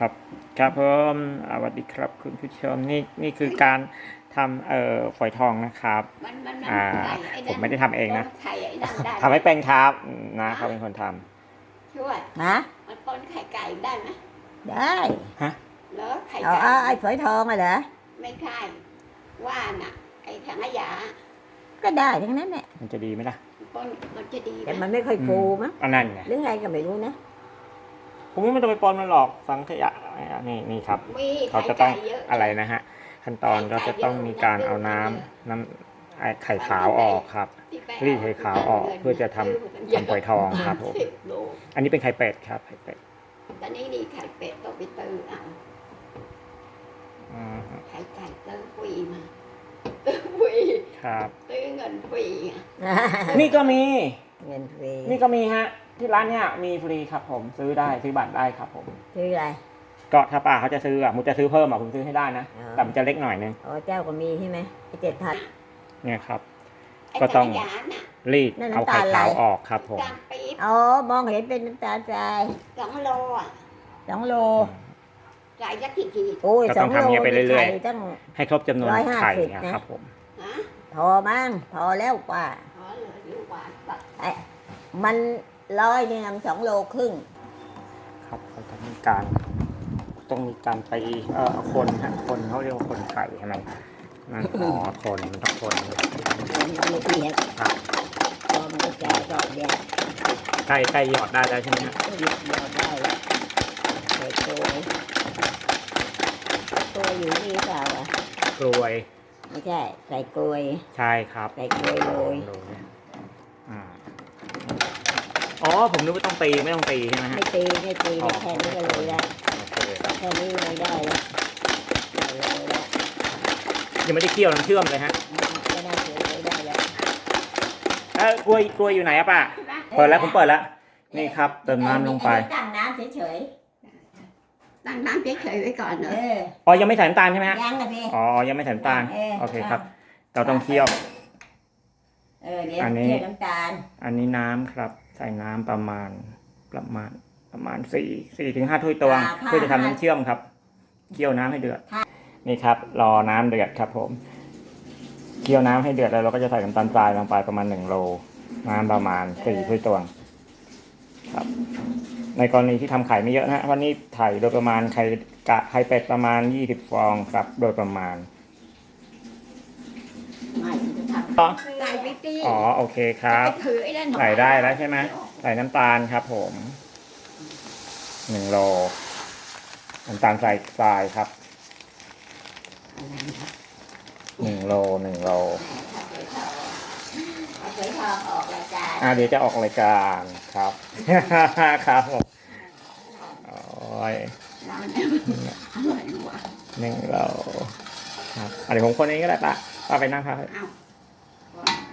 ครับครับผมอ่าสวัสดีครับ คุณผู้ชมนี่นี่คือการทำเอ่อฝอยทองนะครับมันมันมันอ่าไข่อ้ผมไม่ได้ทำเองนะไข่ไอ้นั่นได้ทำให้เป็นครับนะเขาเป็นคนทำช่วยฮะมันปนไข่ไก่ได้ไหมได้ฮะเหรอไข่เอาไก่เอาไอ้ฝอยทองอะเหรอไม่ใช่ว่าน่ะ ไอ้ถังขยะก็ได้ทั้งนั้นแหละมันจะดีไหมล่ะปนมันจะดีแต่ไหมมันไม่ค่อยฟูมั้งอันนั้นไงหรือไงก็ไม่รู้นะ ผมว่าไม่ต้องไปปนมันหรอกสังขยะนี่นี่ครับมีเขาไข่จะต้อไก่งเยอะอะไรนะฮะขั้นตอนก็จะต้องมีการเอาน้ำน้ำไอ้ไข่ขาวออกครับที่ไปรีดไข่ขาวออกเพื่อจะทำทำฝอยทองครับผมสิบโลอันนี้เป็นไข่เป็ดครับไข่เป็ดตอนนี้นี่ไข่เป็ดต้องไปตื้อเอาอืมไข่ไก่ตื้อฟรีมาตื้อฟรีครับตื้อเงินฟรีอะนี่ก็มีเงินฟรีนี่ก็มีฮะ ที่ร้านเนี่ยมีฟรีครับผมซื้อได้ซื้อบัตรได้ครับผมซื้ออะไร ก็ถ้าป้าเขาจะซื้ออะมุจะซื้อเพิ่มอะผมซื้อให้ได้นะอ๋อ แต่มันจะเล็กหน่อยนึงอ๋อเจ้าก็มีใช่ไหมไอ้เจ็ดพัน เนี่ยครับไอ้ก็ต้องถัขยะน่ะรีดนั่นเอาน้ำไข่ตาลอะไรขาวออกครับผมตามปี๊บอ๋อมองเห็นเป็นน้ำตาลทรายสองโลอะสองโล ใส่สักกี่ขีดโอ้ยก็สต้อองงทำโลเงี้ยไปเรื่อยๆไข่ตั้ง ให้ครบจำนวนร้อยห้าไข่สิบนะนะ ครับผม ฮะพอมั้งพอแล้วป้าอ๋อเหลืออยู่หวานแบบมัน ร้อยเนี่ยมันสองโลครึ่งครับเขาจะมีการต้องมีการไปเอ่อคนฮะคนเขาเรียกว่าคนไข่ใช่ไหมนั่นอ๋อคนมันต้องคนมันละเอียดครับพอมันก็จะก็แยกใกล้ใกล้หยอดได้แล้วใช่ไหมฮะก็หยิบหยอดได้แล้วใส่โกยโกยอยู่นี่เปล่าอะกล้วยไม่ใช่ใส่กลวยใช่ครับใส่กลวยโรยโรยอ่า อ๋อ ผมนึกว่าต้องตีไม่ต้องตีใช่ไหมฮะ ไม่ตีไม่ตีเนี่ยแค่นี้ก็โรยได้โอเคครับแค่นี้โรยได้แล้วโรยแล้วยังไม่ได้เคี่ยวน้ำเชื่อมเลยฮะก็น่าจะโรยได้แล้วเอ้ยกล้วยกล้วยอยู่ไหนอะป้าเปิดแล้วผมเปิดแล้ว นี่ครับ เติมน้ำลงไป ตั้งน้ำเฉยตั้งน้ำเฉยๆไว้ก่อนๆเนเออะออ๋อ ยังไม่ใส่น้ำตาลใช่ไหมฮะ ยังนะพี่อ๋อ ยังไม่ใส่น้ำตาลเออโอเคครับ เราต้องเคี่ยว เออเดี๋ยวอันนี้เทียมน้ำตาล อันนี้น้ำครับ ใส่น้ำประมาณประมาณประมาณสี่สี่ถึงห้าถ้วยตวง เพื่อจะทำน้ำเชื่อมครับ เคี่ยวน้ำให้เดือด นี่ครับ รอน้ำเดือดครับ ผม เคี่ยวน้ำให้เดือดแล้วเราก็จะใส่น้ำตาลทรายลงไปประมาณหนึ่งโล น้ำประมาณสี่ถ้วยตวง ครับ ในกรณีที่ทำไข่ไม่เยอะนะฮะวันนี้ไข่โดยประมาณไข่กะไข่เป็ดประมาณยี่สิบฟองครับ โดยประมาณ ไม่จะทอ๋อำใส่ไปตีอ๋อโอเคครับไปถือไอ้นั่นใส่ได้แล้วใช่ไหมใส่น้ำตาลครับ ผมหนึ่งโลน้ำตาลใส่ทรายครับหนึ่งโลหนึ่งโลเอาเผยทองออกรายการอ่าเดี๋ยวจะออกรายการครับครับผมโอ้ยร้านเนี่ยอร่อยว่ะหนึ่งโลครับอะเดี๋ยวผมคนเองก็ได้ปะ ป้าไปนั่งครับเอ้า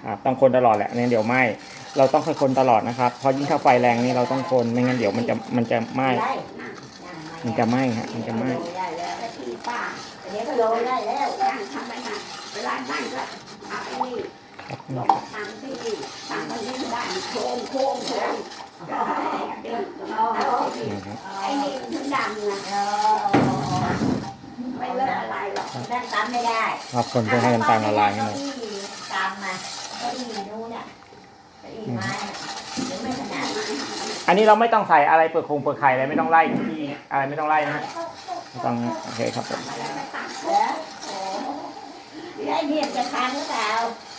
ครับต้องคนตลอดแหละเนี่ยเดี๋ยวไหมเราต้องค่อยคนตลอดนะครับเพราะยิ่งถ้าไฟแรงนี่เราต้องคนไม่งั้นเดี๋ยวมันจะมันจะไหม้ได้นั่งมันจะไหม้ฮะมันจะไหม้โรยได้แล้วไปตีป้าเดี๋ยวก็โรยได้แล้วนั่งทำไปนั่งเวลานั่งก็เอาไอ้นี่ลงตังที่นี่ตังมันนี่ได้โค้งโค้งโค้งเดินเอาไอ้นี่นะครับไอ้นี่มันถึงดังนะเออไม่เลิ กอะไรหรอกนั่นตำไม่ได้ครับคนเพื่อให้น้ำตาลละลายให้หมดเก้อี้ตำมาเก้าอี้นู้นน่ะเก้าอี้ไม้น่ะเดี๋ยวไม่ขนาดอันนี้เราไม่ต้องใส่อะไรเปลือกคงเปลือกไข่อะไรไม่ต้องไล่ที่อะไรไม่ต้องไล่นะฮะไม่ต้องโอเคครับผมแล้วโอ้ยายเนี่ยจะทานหรือเปล่า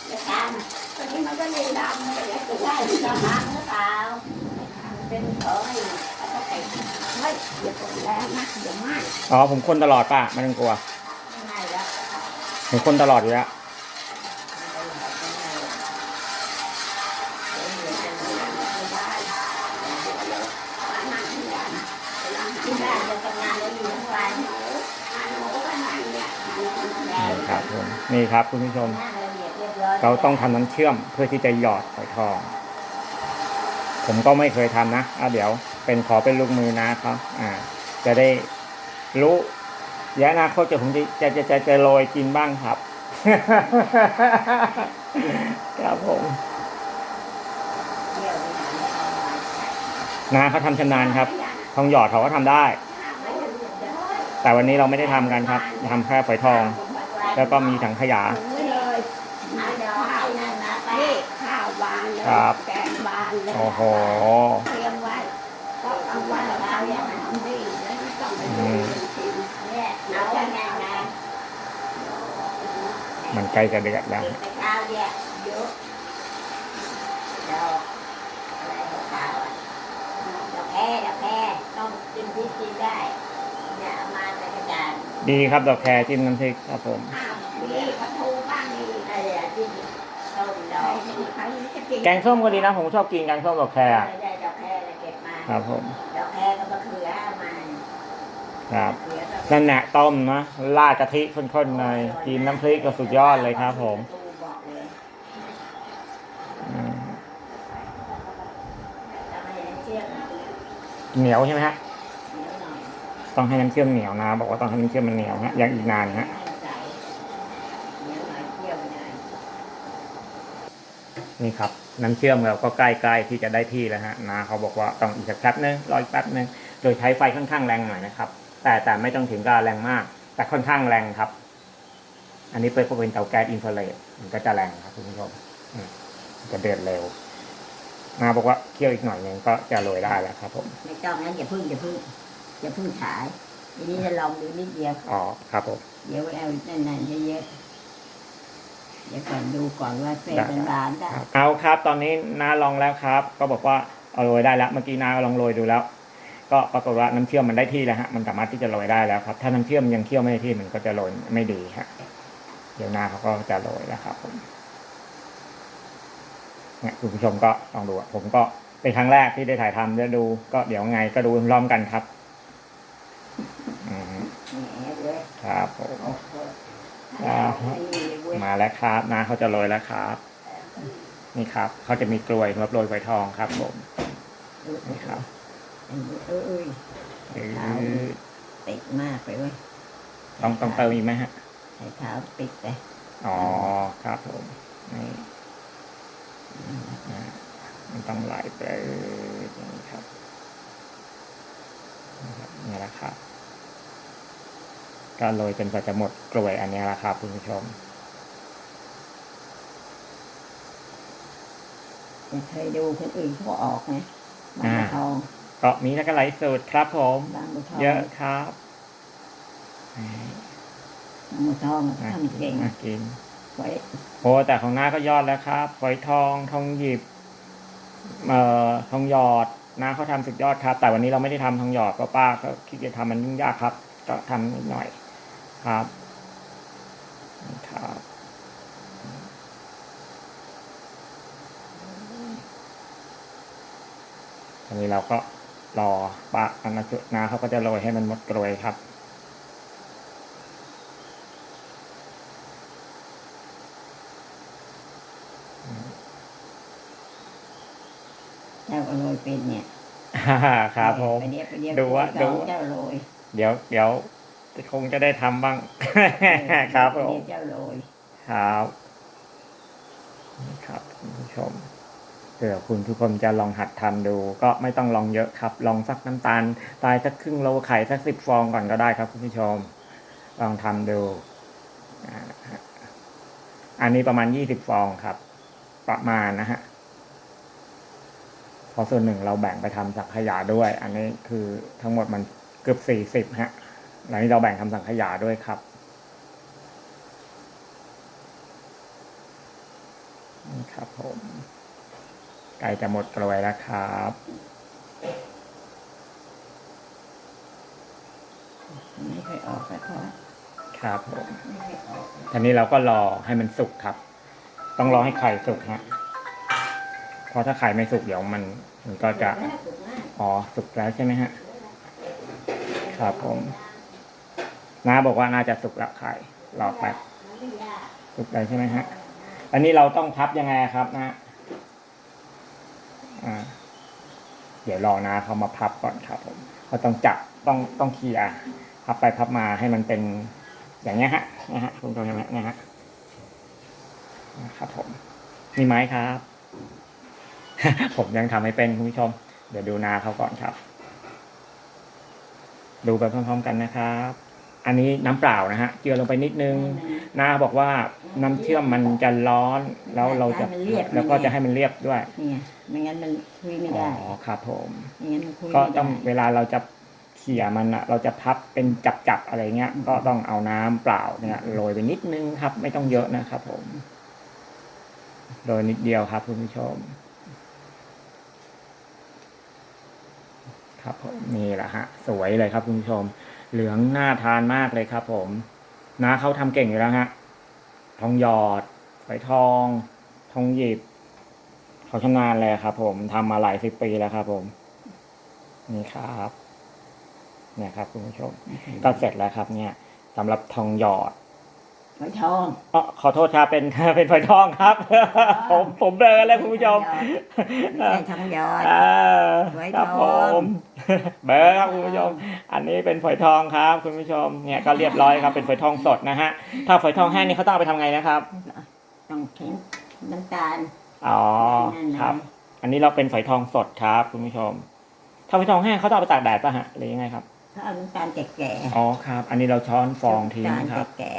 จะทานตอนนี้มันก็เลยดำเลยจะได้จะทานหรือเปล่าเป็นของไอ้ก็ใส่เฮ้ยอย่าตกแรงนะเดี๋ยวไหม้อ๋อผมคนตลอดป่ะไม่ต้องกลัวง่ายแล้ว ผมคนตลอดอยู่แล้วที่บ้านจะทำงานแล้วอยู่ทั้งวันนี่ครับผมนี่ครับคุณผู้ชมเอียดเรียบร้อยเราต้องทำน้ำเชื่อมเพื่อที่จะหยอดฝอยทอง ผมก็ไม่เคยทำนะอะเดี๋ยวเป็นขอเป็นลูกมือนะครับ อ่า จะได้รู้ เดี๋ยวอนาคตจะผมจะจะจะจะจะโรยกินบ้างครับ ครับผมนนาเขาทำชำนาญครับ ทองหยอดเขาก็ทำได้ แต่วันนี้เราไม่ได้ทำกันครับทำแค่ฝอยทอง แล้วก็มีถังขยะครับโอ้โหเตรียมไว้ก็เอาไว้เราอย่างทำดีแล้วไม่ต้องไปดูกิน เนี่ยเอาไว้แน่นนะ มันใกล้จะเดือดแล้วกินไปข้าวเนี่ยเยอะดอกอะไรของเขาอะดอกแพรดอกแพรต้องกินพริกกินได้เนี่ยเอามาในกระดาษดีครับดอกแครจิ้มน้ำพริกครับผมอ้าวมีปลาทูบ้างนี่อะไรอะที่ต้มดใครอกจะใครจะกินแกงส้มก็ดีนะผมชอบกินแกงส้มดอกแครไม่ได้ดอกแพรเลยเก็บมาครับผมดอกแพรก็มะเขือเอามาครับมะเขือก็ นั่นแหละต้มนะราดกะทิข้นๆในอยกินน้ำพริกก็สุดยอดเลยครับผมเหนียวใช่ไหมฮะต้องให้น้ำเชื่อมเหนียวนะ บอกว่าต้องให้น้ำเชื่อมมันเหนียวฮะยังอีกนานฮะนี่ครับน้ำเชื่อมเราก็ใกล้ๆที่จะได้ที่แล้วฮะนาเขาบอกว่าต้องอีกสักแป๊บนึงรออีกแป๊บนึงโดยใช้ไฟค่อนข้างแรงหน่อยนะครับ แต่แต่ไม่ต้องถึงกับแรงมาก แต่ค่อนข้างแรงครับ อันนี้เป็นก็เป็นเตาแก๊สอินฟราเรดมันก็จะแรงครับคุณผู้ชมอืมมันจะเดือดเร็วนาบอกว่าเคี่ยวอีกหน่อยนึงก็จะโรยได้แล้วครับผมไม่ต้องนั้นอย่าพึ่งอย่าพึ่งอย่าพึ่งฉายทีนี้จะลองดูนิดเดียวอ๋อครับผมเดี๋ยวเอานั่นๆเยอะๆเดี๋ยวก่อนดูก่อนว่าเส้นเป็นบานได้ครับเอาครับ ตอนนี้นาลองแล้วครับ ก็บอกว่าเอาโรยได้แล้ว เมื่อกี้นาก็ลองโรยดูแล้ว ก็ปรากฏว่าน้ำเชื่อมมันได้ที่แล้วฮะมันสามารถที่จะโรยได้แล้วครับ ถ้าน้ำเชื่อมยังเคี่ยวไม่ได้ที่มันก็จะโรยไม่ดีฮะเดี๋ยวนาเขาก็จะโรยแล้วครับผมเนี่ยคุณผู้ชมก็ลองดูอะผมก็เป็นครั้งแรกที่ได้ถ่ายทำจะดู ก็เดี๋ยวไงก็ดูพร้อมกันครับอืมแหมเลยครับผมโอ้โหครับไอ้นี่เว้ยมาแล้วครับนาเขาจะโรยแล้วครับ นี่ครับเขาจะมีกลวยสำหรับโรยไฟทองครับ ผมนี่ครับ เอ้ยหรือติดมากไปเว้ยต้องต้องเติมอีกไหมฮะใส่เท้าติดไปอ๋อครับผมนี่อ่ามันต้องไหลไปอย่างนี้ครับนะครับนี่แหละครับก็โรยจนกว่าจะหมดกลวยอันนี้แหละครับคุณผู้ชมเคยดูคนอื่นเขาออกไงบางบัวทอง ก็มีแล้วก็ไหลสูตรครับผม บางบัวทองเยอะครับนี่บางบัวทองน่าทำเก่งน่ากินไว้โอ้แต่ของหน้าก็ยอดแล้วครับฝอยทองทองหยิบ เอ่อทองหยอดน้าเขาทำสุดยอดครับ แต่วันนี้เราไม่ได้ทำทองหยอดเพราะป้าก็คิดจะทำมันยุ่งยากครับ ก็ทำนิดหน่อยครับนี่ครับอันนี้เราก็ รอป้าอันนะจุนาเขาก็จะโรยให้มันหมดกรวยครับ เจ้าก็โรยเป็นเนี่ยครับผมไปเดี๋ยวไปเดี๋ยวดูว่าไปเยวดูเจ้าโรยเดี๋ยวเดี๋ยวคงจะได้ทำบ้างครับผไปมเดี๋ยวเจ้าโรยครับนี่ครับคุณผู้ชมเผื่อคุณทุกคนจะลองหัดทำดู ก็ไม่ต้องลองเยอะครับ ลองสักน้ำตาลทรายสักครึ่งโลไข่สักสิบฟองก่อนก็ได้ครับคุณผู้ชม ลองทำดู อันนี้ประมาณยี่สิบฟองครับ ประมาณนะฮะเพอส่วนหนึ่งเราแบ่งไปทำสังขยาด้วย อันนี้คือทั้งหมดมันเกือบสี่สิบฮะแล้วนี้เราแบ่งทำสังขยาด้วยครับนี่ครับผม กล้จะหมดกลวยแล้วครับไม่เคยออกแต่พอครับผมไม่เคยออกทีนี้เราก็รอให้มันสุกครับ ต้องรอให้ไข่สุกฮะเพราะถ้าไข่ไม่สุกเดี๋ยวมันมันก็จะสุกมากอ๋อ สุกแล้วใช่ไหมฮะ ครับผมน้าบอกว่าน่าจะสุกแล้วไข่รอแป๊บมันไม่ยากสุกแล้วใช่ไหมฮะ อันนี้เราต้องพับยังไงครับนะอ่า เดี๋ยวรอนาเขามาพับก่อนครับผมเขาต้องจับต้องต้องเคลียร์พับไปพับมาให้มันเป็นอย่างเงี้ยฮะนะฮะคุณผู้ชมนไหมเนี่ยฮะครับผมมีไม้ครับ ผมยังทำไม่เป็นคุณผู้ชม เดี๋ยวดูนาเขาก่อนครับ ดูไปพร้อมๆกันนะครับ อันนี้น้ำเปล่านะฮะเจือลงไปนิดนึงนาบอกว่าน้ำเชื่อมมันจะร้อนแล้วเราจะให้มันเรียบแล้วก็จะให้มันเรียบด้วยเนี่ยไม่งั้นมันคุยไม่อ๋ได้อครับผมไม่งั้นมันคุยก็ไม่ได้ต้องเวลาเราจะเขี่ยมันอะเราจะพับเป็นจับๆอะไรเงี้ย ก็ต้องเอาน้ำเปล่าเนี่ยโรยไปนิดนึงครับ ไม่ต้องเยอะนะครับ ผมโรยนิดเดียวครับคุณผู้ชม ครับผมนี่แหละฮะ สวยเลยครับคุณผู้ชม เหลืองน่าทานมากเลยครับผมน้าเขาทำเก่งอยู่แล้วฮะ ทองหยอดฝอยทอง ทองหยิบ เขาชำนาญเลยครับผมทำมาหลายสิบปีแล้วครับผม นี่ครับเนี่ยครับคุณผู้ชมก็เสร็จแล้วครับ เนี่ยสำหรับทองหยอดฝอยทองอ๋อขอโทษครับเป็นเป็นฝอยทองครับ ผมผมเบลอแล้วคุณผู้ชมไม่ใช่ทองหยอดอ่าฝอยครับทผองม เบอร์ครับคุณผู้ชม อันนี้เป็นฝอยทองครับคุณผู้ชม เนี่ยก็เรียบร้อยครับเป็นฝอยทองสดนะฮะ ถ้าฝอยทองแห้งนี่เขาต้องเอาไปทำไงนะครับ ต้องเข็งน้ำตาล อ๋อนั่นแหละครับ อันนี้เราเป็นฝอยทองสดครับ คุณผู้ชม ถ้าฝอยทองแห้งเขาต้องเอาไปตากแดดป่ะฮะหรือยังไงครับเขาเอาน้ำตาลแก่ๆ อ๋อครับ อันนี้เราช้อนฟองทิ้งน้ำคตารัลบแก่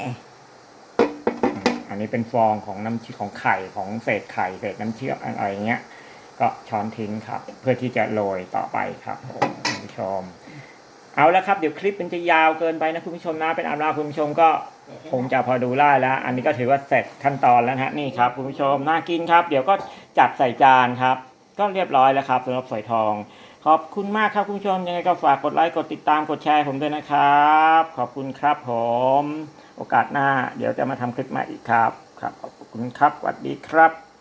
อันนี้เป็นฟองของน้ำของไข่ของเศษไข่เศษน้ำเชื่อมอะไรอย่างเงี้ย ก็ช้อนทิ้งครับ เพื่อที่จะโรยต่อไปครับคุณผู้ชม เอาละครับเดี๋ยวคลิปมันจะยาวเกินไปนะคุณผู้ชมนะเป็นอันว่าคุณผู้ชมก็คงจะพอดูได้แล้ว อันนี้ก็ถือว่าเสร็จขั้นตอนแล้วนะฮะนี่ครับคุณผู้ชมน่ากินครับ เดี๋ยวก็จัดใส่จานครับ ก็เรียบร้อยแล้วครับสำหรับฝอยทอง ขอบคุณมากครับคุณผู้ชมยังไงก็ฝากกดไลค์กดติดตามกดแชร์ผมด้วยนะครับ ขอบคุณครับผม โอกาสหน้า เดี๋ยวจะมาทำคลิปใหม่อีกครับครับขอบคุณครับสวัสดีครับ